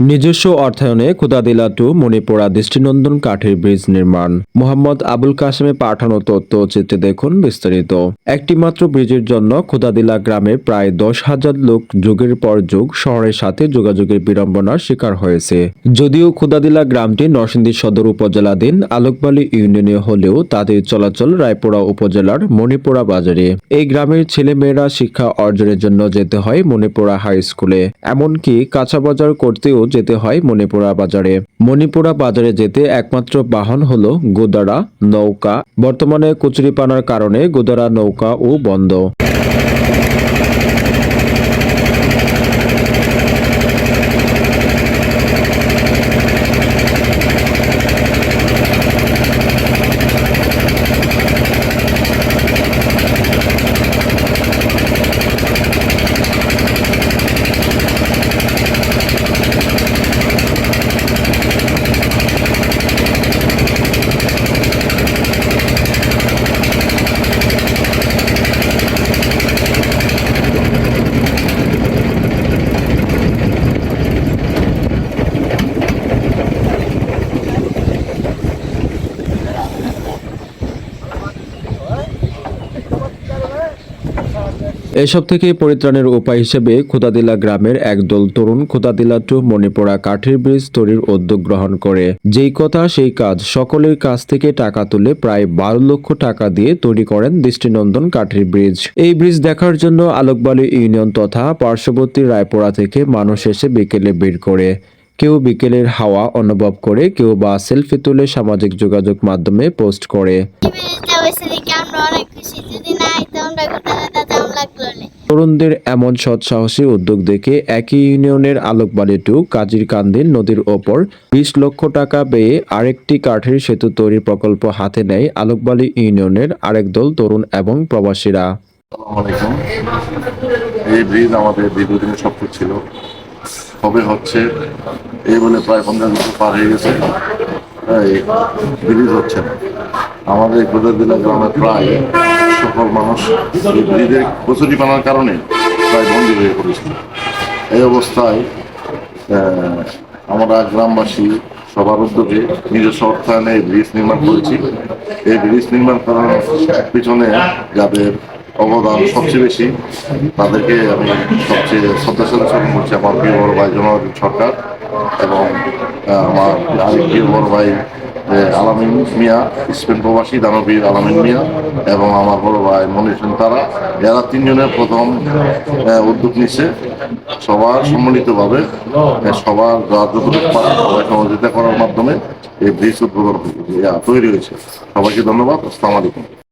নিজস্ব অর্থায়নে খুদাদিলা টু মণিপুরা দৃষ্টিনন্দন কাঠের ব্রিজ নির্মাণ। মোহাম্মদ আবুল কাসেমে পাঠানো তথ্য চিত্রে দেখুন বিস্তারিত। একটি মাত্র ব্রিজের জন্য খুদাদিলা গ্রামে প্রায় দশ হাজার লোক যুগের পর যুগ শহরের সাথে যোগাযোগের বিড়ম্বনার শিকার হয়েছে। যদিও খুদাদিলা গ্রামটি নরসিংদী সদর উপজেলাধীন আলোকবালী ইউনিয়নে হলেও তাদের চলাচল রায়পুরা উপজেলার মণিপুরা বাজারে। এই গ্রামের ছেলেমেয়েরা শিক্ষা অর্জনের জন্য যেতে হয় মণিপুরা হাই স্কুলে। এমনকি কাঁচা বাজার করতেও যেতে হয় মণিপুরা বাজারে। মণিপুরা বাজারে যেতে একমাত্র বাহন হল গোদারা, নৌকা। বর্তমানে কচুরিপানার কারণে গোদারা, নৌকা ও বন্ধ এসব থেকে পরিত্রাণের উপায় হিসেবে খুদাদিলা গ্রামের একদল তরুণ খুদাদিলা টু মণিপুরা কাঠের ব্রিজ তৈরির উদ্যোগ গ্রহণ করে। যেই কথা, সেই কাজ। সকলের কাছ থেকে টাকা তুলে প্রায় বারো লক্ষ টাকা দিয়ে তৈরি করেন দৃষ্টিনন্দন কাঠের ব্রিজ। এই ব্রিজ দেখার জন্য আলোকবালী ইউনিয়ন তথা পার্শ্ববর্তী রায়পুরা থেকে মানুষ এসে বিকেলে ভিড় করে। কেউ বিকেলের হাওয়া অনুভব করে, কেউ বা সেলফি তুলে সামাজিক যোগাযোগ মাধ্যমে পোস্ট করে। আমরা অনেক খুশি। যদি না তরুণদের এমন সৎসাহসী উদ্যোগ দেখে একই ইউনিয়নের আলোকবাড়ি টু কাজির কান্দিল নদীর ওপর বিশ লক্ষ টাকা ব্যয়ে আরেকটি কাঠের সেতু তৈরির প্রকল্প হাতে নেয় আলোকবাড়ি ইউনিয়নের আরেক দল তরুণ এবং প্রবাসীরা। এই ব্রিজ আমাদের দীর্ঘদিনের স্বপ্ন ছিল। কবে হচ্ছে এই বলে প্রায় পঞ্চাশ বছর পার হয়ে গেছে। ব্রিজ হচ্ছে না। আমাদের গ্রামের প্রায় সকল মানুষ ব্রিজের কচুরি পানার কারণে প্রায় বন্দী হয়ে পড়েছিল এই অবস্থায় আমরা গ্রামবাসী সবার উদ্যোগে নিজস্ব অর্থায়নে এই ব্রিজ নির্মাণ করেছি। এই ব্রিজ নির্মাণ করার পিছনে যাদের অবদান সবচেয়ে বেশি, তাদেরকে আমি সবচেয়ে শ্রদ্ধা সাথে স্মরণ করছি আমার প্রিয় বড় ভাই জনরঞ্জন সরকার এবং আমার আরেক প্রিয় বড় ভাই আলামিন মিয়া, স্পেন প্রবাসী, দানবীর আলামিন মিয়া এবং আমার বড় ভাই মনির তারা, এরা তিনজনের প্রথম উদ্যোগ নিচ্ছে সবার সম্মিলিতভাবে সবার সবাই সহযোগিতা করার মাধ্যমে এই ব্রিজ উদ্বোধন তৈরি হয়েছে। সবাইকে ধন্যবাদ, আসসালামু আলাইকুম।